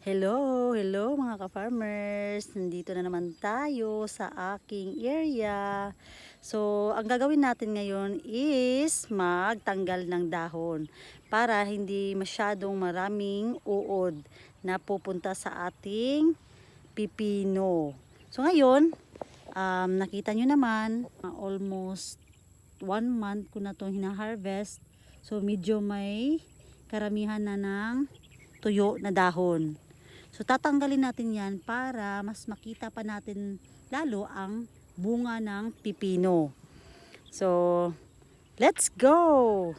Hello, hello mga ka-farmers. Nandito na naman tayo sa aking area. So, ang gagawin natin ngayon is magtanggal ng dahon para hindi masyadong maraming uod na pupunta sa ating pipino. So, ngayon, um, nakita nyo naman, almost one month ko na itong hina-harvest. So, medyo may karamihan na ng tuyo na dahon. So tatanggalin natin yan para mas makita pa natin lalo ang bunga ng pipino. So let's go!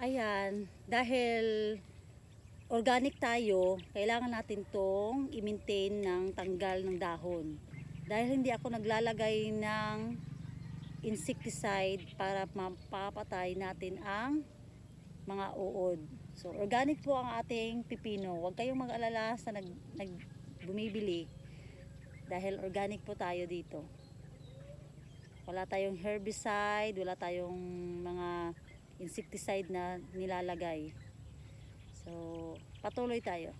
Ayan, dahil organic tayo, kailangan natin tong i-maintain ng tanggal ng dahon. Dahil hindi ako naglalagay ng insecticide para mapapatay natin ang mga uod. So, organic po ang ating pipino. Huwag kayong mag-alala sa nag, nag bumibili dahil organic po tayo dito. Wala tayong herbicide, wala tayong mga insecticide na nilalagay. So, patuloy tayo.